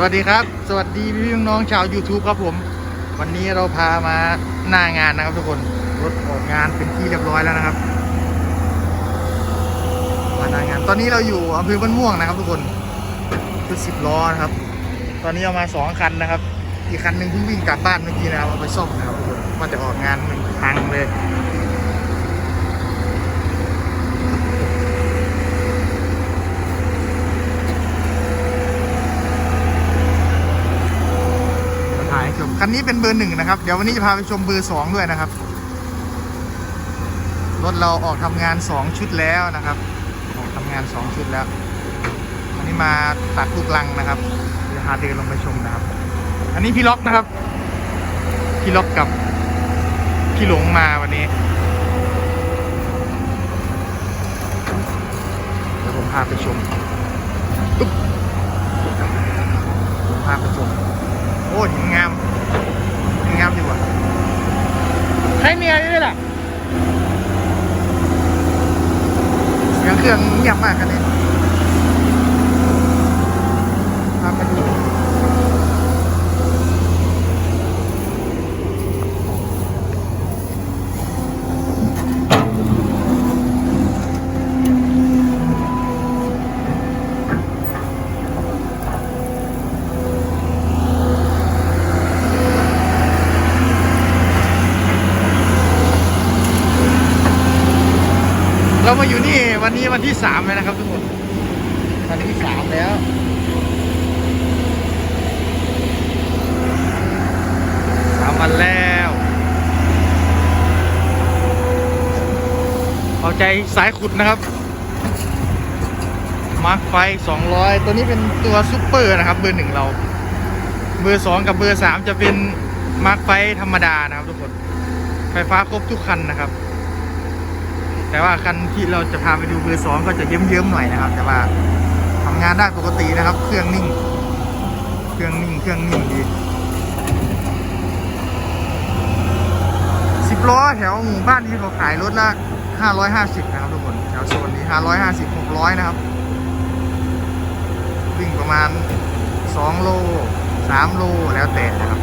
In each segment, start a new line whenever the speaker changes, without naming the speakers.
สวัสดีครับ สวัสดีพี่น้องชาว YouTube ครับผม วันนี้เราพามาหน้างานนะครับทุกคนรถออกงานเป็นที่เรียบร้อยแล้วนะครับ มาหน้างาน ตอนนี้เราอยู่อำเภอบ้านม่วงนะครับ ทุกคนคือสิบล้อนะครับ ตอนนี้เอามาสองคันนะครับ อีกคันหนึ่งเพิ่งวิ่งกลับบ้านเมื่อกี้นะครับเอาไปซ่อมนะครับทุกคนว่าจะออกงานหนึ่งพังเลย มาถ่ายให้ชม คันนี้เป็นเบอร์หนึ่งนะครับ เดี๋ยววันนี้จะพาไปชมเบอร์สองด้วยนะครับ รถเราออกทำงานสองชุดแล้วนะครับออกทำงานสองชุดแล้ววันนี้มาตัดลูกลังนะครับเดี๋ยวพาเดินลงไปชมนะครับ อันนี้พี่ล็อกนะครับ พี่ล็อกกับพี่หลงมาวันนี้เดี๋ยวผมพาไปชมปึ๊บพาไปชมโอ้หินงาม นงามดีกว่าใช้เมียนี่ด้วยล่ะเสียงเครื่องเงียบมากคันนี้พาไปดู เรามาอยู่นี่วันนี้วันที่สามแล้วนะครับทุกคนวันที่สามแล้วสามวันแล้วเอาใจสายขุดนะครับมาร์คไฟ200ตัวนี้เป็นตัวซุปเปอร์นะครับ เบอร์หนึ่งเรา เบอร์สองกับเบอร์สามจะเป็นมาร์คไฟธรรมดานะครับทุกคน ไฟฟ้าครบทุกคันนะครับ แต่ว่าคันที่เราจะพาไปดูเบอร์สองก็จะเยิ้มๆหน่อยนะครับ แต่ว่าทำงานได้ปกตินะครับ เครื่องนิ่ง เครื่องนิ่ง เครื่องนิ่งดีสิบล้อแถวหมู่บ้านนี้เขาขายรถละห้าร้อยห้าสิบนะครับทุกคนแถวโซนนี้ห้าร้อยห้าสิบหกร้อยนะครับ วิ่งประมาณสองโลสามโลแล้วแต่นะครับ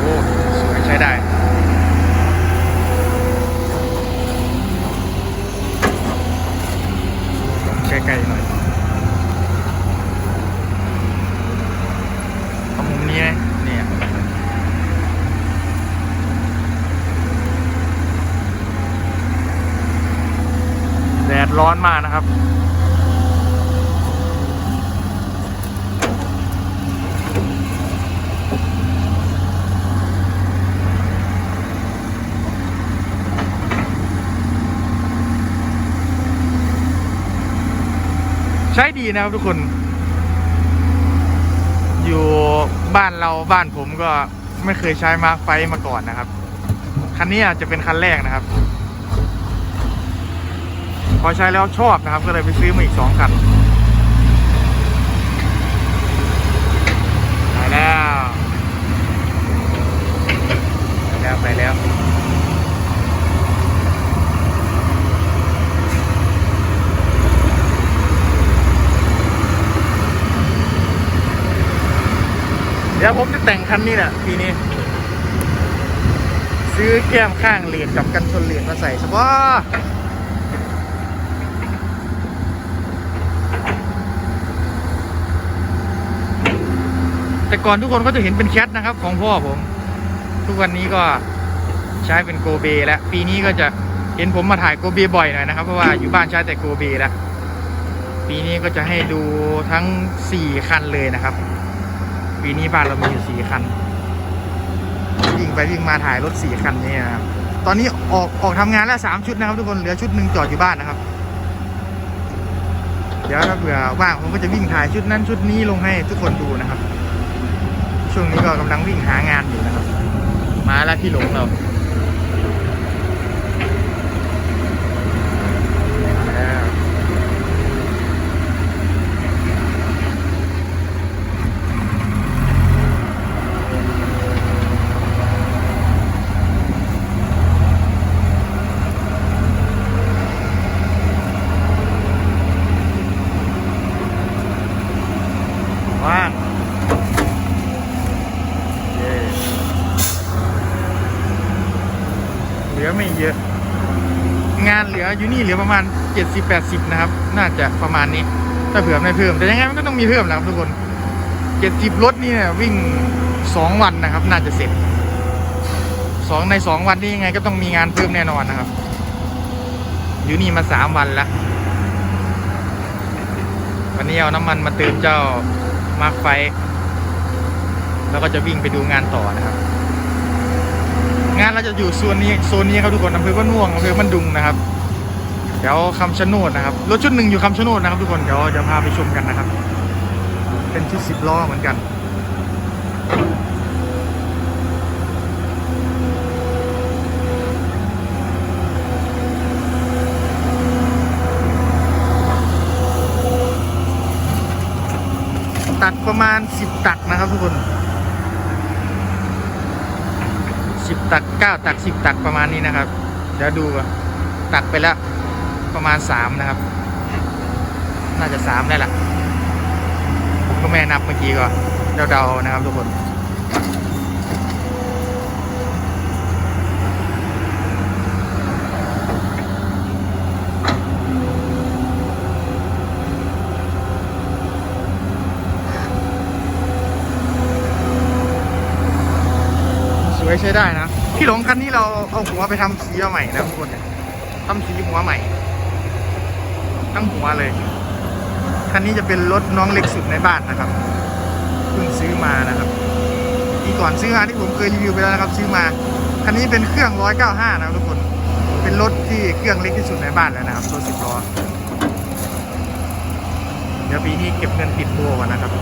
โอ้สวยใช้ได้ ใกล้ๆหน่อยเอามุมนี้ไหมเนี่ยแดด ร้อนมากนะครับ ใช้ดีนะครับทุกคน อยู่บ้านเราบ้านผมก็ไม่เคยใช้มาร์คไฟมาก่อนนะครับ คันนี้อาจจะเป็นคันแรกนะครับ พอใช้แล้วชอบนะครับ ก็เลยไปซื้อมาอีกสองคันไปแล้วไปแล้วไปแล้วเดี๋ยวผมจะแต่งคันนี้แหละปีนี้ ซื้อแก้มข้างเหรียญกับกันชนเหรียญมาใส่เฉพาะ ก่อนทุกคนก็จะเห็นเป็นแคทนะครับของพ่อผม ทุกวันนี้ก็ใช้เป็นโกเบแล้ว ปีนี้ก็จะเห็นผมมาถ่ายโกเบบ่อยหน่อยนะครับเพราะว่าอยู่บ้านใช้แต่โกเบแล้ว ปีนี้ก็จะให้ดูทั้ง 4 คันเลยนะครับ ปีนี้บ้านเรามีอยู่สี่คัน วิ่งไปวิ่งมาถ่ายรถสี่คันนี้นะครับ ตอนนี้ออกออกทำงานแล้วสามชุดนะครับ ทุกคนเหลือชุดหนึ่งจอดอยู่บ้านนะครับ เดี๋ยวถ้าเผื่อว่างผมก็จะวิ่งถ่ายชุดนั้นชุดนี้ลงให้ทุกคนดูนะครับ ช่วงนี้ก็กำลังวิ่งหางานอยู่นะครับ มาแล้วพี่หลงเรามาแล้ว ไม่เยอะ งานเหลื อยู่นี่เหลือประมาณ 70-80 นะครับ น่าจะประมาณนี้ ถ้าเผื่อไม่เพิ่ม แต่ยังไงมันก็ต้องมีเพิ่มนะครับทุกคน 70 รถนี่เนี่ยวิ่ง 2 วันนะครับ น่าจะเสร็จสองในสองวันนี้ยังไงก็ต้องมีงานเพิ่มแน่นอนนะครับ อยู่นี่มาสามวันแล้ว วันนี้เอาน้ำมันมาเติมเจ้ามาร์คไฟ แล้วก็จะวิ่งไปดูงานต่อนะครับงานเราจะอยู่โซนนี้โซนนี้ครับทุกคนอำเภอบ้านม่วงอำเภอบ้านดุงนะครับ ดี๋ยวคำชะโนดนะครับรถชุดหนึ่งอยู่คำชะโนดนะครับ ทุกคนเดี๋ยวจะพาไปชมกันนะครับ เป็นชุดสิบล้อเหมือนกันตักประมาณสิบตักนะครับทุกคนสิบตักเก้าตักสิบตักประมาณนี้นะครับ เดี๋ยวดูตักไปแล้ว ประมาณสามนะครับ น่าจะสามได้ละผมก็ไม่นับเมื่อกี้ก็เดาๆนะครับทุกคนสวยใช้ได้นะ พี่หลงคันนี้เราเอาหัวไปทำสีมาใหม่นะทุกคนเนี่ยทำสีหัวใหม่ ทั้งหัวเลย คันนี้จะเป็นรถน้องเล็กสุดในบ้านนะครับ เพิ่งซื้อมานะครับปีก่อนซื้อมาที่ผมเคยรีวิวไปแล้วนะครับ ซื้อมา คันนี้เป็นเครื่อง 195 นะครับทุกคน เป็นรถที่เครื่องเล็กที่สุดในบ้านแล้วนะครับรถสิบล้อ เดี๋ยวปีนี้เก็บเงินติดตัวก่อนนะครับ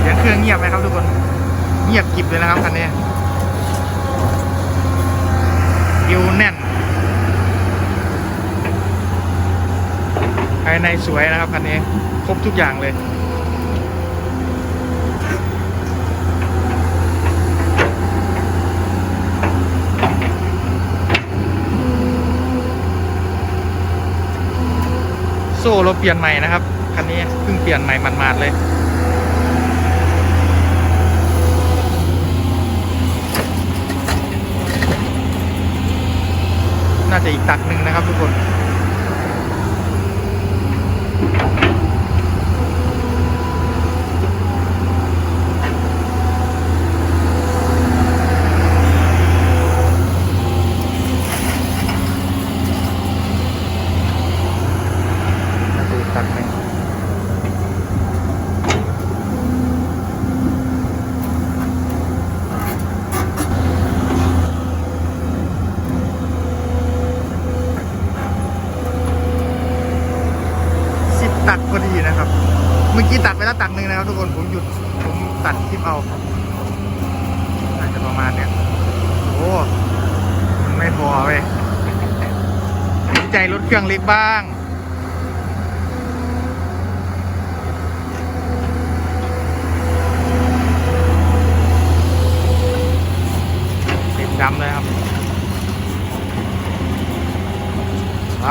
เสียงเครื่องเงียบไหมครับทุกคน เงียบกริบเลย นะครับคันนี้ดิวแน่น ภายในสวยนะครับคันนี้ ครบทุกอย่างเลยโซ่เราเปลี่ยนใหม่นะครับ คันนี้เพิ่งเปลี่ยนใหม่มันมาดๆเลย น่าจะอีกตักหนึ่งนะครับทุกคน น่าจะอีกตักหนึ่งสิบตักพอดีนะครับ เมื่อกี้ตัดไปแล้วตัดหนึ่งนะครับทุกคนผมหยุดผมตัดคลิปเอาอาจจะประมาณเนี้ยโอ้ไม่พอเว้ยใจรถเครื่องเล็กบ้าง เต็มดำเลยครับไป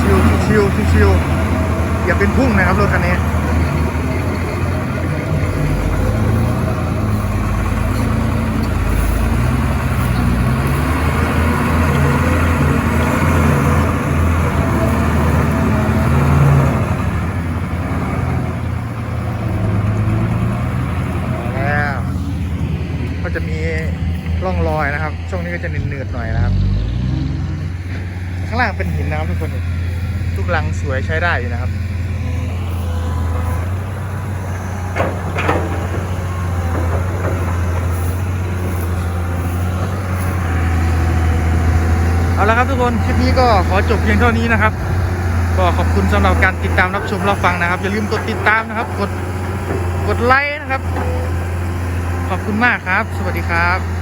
ชิวชิวชิวชิว อย่าเป็นพุ่งนะครับรถคันนี้แล้วก็จะมีร่องรอยนะครับ ช่วงนี้ก็จะเนืดๆหน่อยนะครับ ข้างล่างเป็นหินนะครับทุกคน ทุกลังสวยใช้ได้อยู่นะครับ ละครับทุกคน คลิปนี้ก็ขอจบเพียงเท่านี้นะครับ ก็ขอบคุณสำหรับการติดตามรับชมรับฟังนะครับ อย่าลืมกดติดตามนะครับ กด กดไลค์นะครับ ขอบคุณมากครับ สวัสดีครับ